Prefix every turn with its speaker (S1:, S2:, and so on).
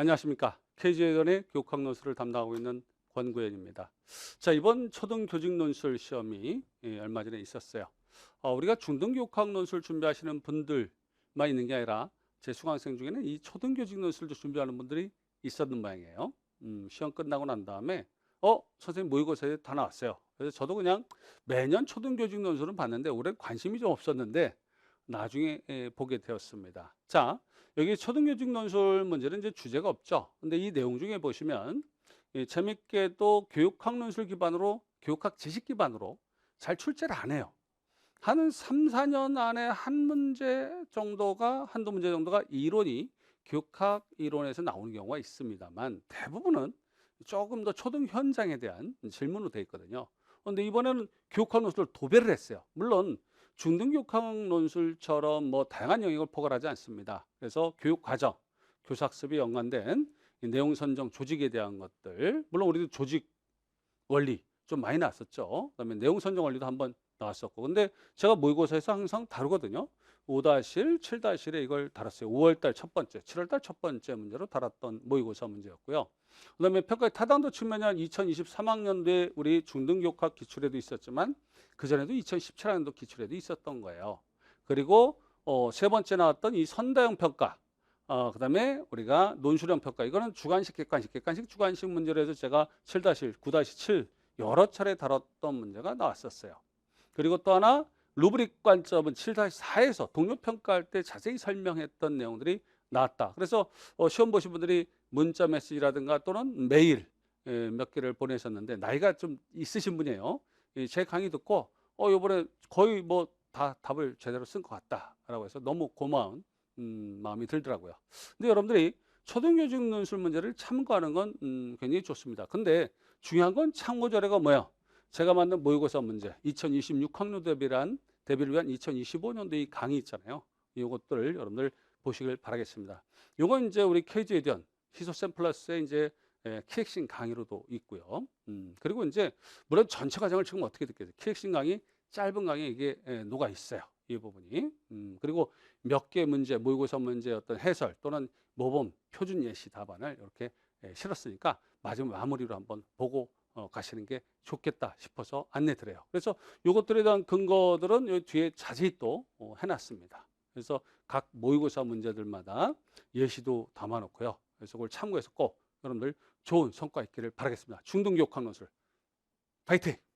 S1: 안녕하십니까. KG의전의 교육학 논술을 담당하고 있는 권구현입니다. 자, 이번 초등 교직 논술 시험이 예, 얼마 전에 있었어요. 어, 우리가 중등 교육학 논술 준비하시는 분들만 있는 게 아니라 제 수강생 중에는 이 초등 교직 논술도 준비하는 분들이 있었는 모양이에요. 음, 시험 끝나고 난 다음에 어, 선생님 모의고사에 다 나왔어요. 그래서 저도 그냥 매년 초등 교직 논술은 봤는데 올해 관심이 좀 없었는데 나중에 예, 보게 되었습니다. 자, 여기 초등교직 논술 문제는 이제 주제가 없죠. 근데 이 내용 중에 보시면 예, 재밌게도 교육학 논술 기반으로 교육학 지식 기반으로 잘 출제를 안 해요. 한 3, 4년 안에 한 문제 정도가 한두 문제 정도가 이론이 교육학 이론에서 나오는 경우가 있습니다만 대부분은 조금 더 초등 현장에 대한 질문으로 되어 있거든요. 그런데 이번에는 교육학 논술을 도배를 했어요. 물론 중등교육학 논술처럼 뭐 다양한 영역을 포괄하지 않습니다. 그래서 교육 과정, 교사학습이 연관된 이 내용 선정 조직에 대한 것들, 물론 우리도 조직 원리 좀 많이 나왔었죠. 그다음에 내용 선정 원리도 한번 나왔었고, 근데 제가 모의고사에서 항상 다루거든요. 5-1, 7-1에 이걸 다뤘어요. 5월달 첫 번째, 7월달 첫 번째 문제로 다뤘던 모의고사 문제였고요. 그 다음에 평가의 타당도 측면은 2023학년도에 우리 중등교육학 기출에도 있었지만 그 전에도 2017학년도 기출에도 있었던 거예요. 그리고 어, 세 번째 나왔던 이 선다형 평가, 어, 그 다음에 우리가 논술형 평가 이거는 주관식, 객관식, 객관식, 주관식 문제로 해서 제가 7-1, 9-7 여러 차례 다뤘던 문제가 나왔었어요. 그리고 또 하나 루브릭 관점은 7-4에서 동료 평가할 때 자세히 설명했던 내용들이 나왔다. 그래서 어, 시험 보신 분들이 문자 메시지라든가 또는 메일 예, 몇 개를 보내셨는데 나이가 좀 있으신 분이에요. 예, 제 강의 듣고 어 이번에 거의 뭐 다 답을 제대로 쓴 것 같다라고 해서 너무 고마운 음, 마음이 들더라고요. 근데 여러분들이 초등교직 논술 문제를 참고하는 건 음, 굉장히 좋습니다. 근데 중요한 건 참고 자료가 뭐야? 제가 만든 모의고사 문제 2026학년 대비란 대비를 위한 2025년도 이 강의 있잖아요. 이것들을 여러분들 보시길 바라겠습니다. 요건 이제 우리 KG 에디언 희소샘 플러스의 이제 예, 키핵심 강의로도 있고요. 음, 그리고 이제 물론 전체 과정을 지금 어떻게 듣겠어요? 키핵심 강의 짧은 강의에 이게 예, 녹아 있어요. 이 부분이. 음, 그리고 몇 개 문제, 모의고사 문제 어떤 해설 또는 모범 표준 예시 답안을 이렇게 예, 실었으니까 마지막 마무리로 한번 보고 어, 가시는 게 좋겠다 싶어서 안내 드려요. 그래서 이것들에 대한 근거들은 요 뒤에 자세히 또 어, 해놨습니다. 그래서 각 모의고사 문제들마다 예시도 담아놓고요. 그래서 그걸 참고해서 꼭 여러분들 좋은 성과 있기를 바라겠습니다. 중등교육학 논술 파이팅!